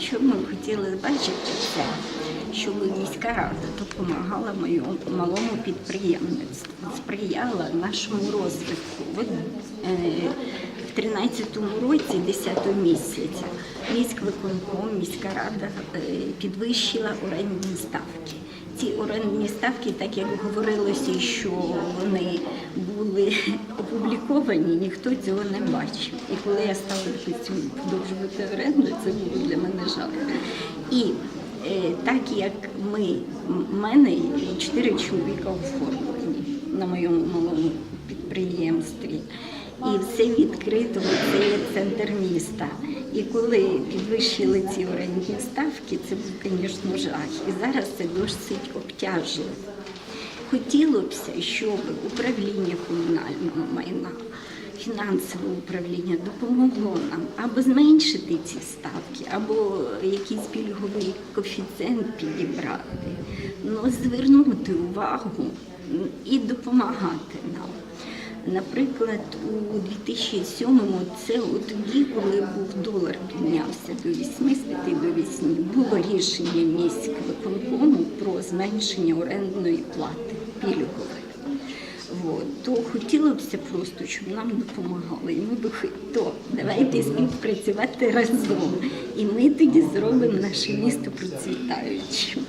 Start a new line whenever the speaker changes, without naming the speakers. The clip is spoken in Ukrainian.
Що ми хотіли бачити, це щоб міська рада допомагала моєму малому підприємництву, сприяла нашому розвитку. От, е, в 13-му році, 10 місяця, міськвиконком, міська рада е, підвищила орендні ставки. Ці орендні ставки, так як говорилося, що вони були опубліковані, ніхто цього не бачив. І коли я стала продовжувати оренду, це було для мене жах. І е, так як ми, мене чотири чоловіка оформлені на моєму малому. І все відкрито, це є центр міста. І коли підвищили ці орендні ставки, це був, звісно, жах. І зараз це досить обтяжливо. Хотілося б, щоб управління комунального майна, фінансове управління допомогло нам або зменшити ці ставки, або якийсь пільговий коефіцієнт підібрати, ну, звернути увагу і допомагати нам. Наприклад, у 2007-му це тоді, коли був долар піднявся до 8, з 5 до 8, було рішення міськвиконкому про зменшення орендної плати пільгової. То хотілося б просто, щоб нам допомагали. І ми б хо- то давайте співпрацювати разом. І ми тоді зробимо наше місто процвітаючим.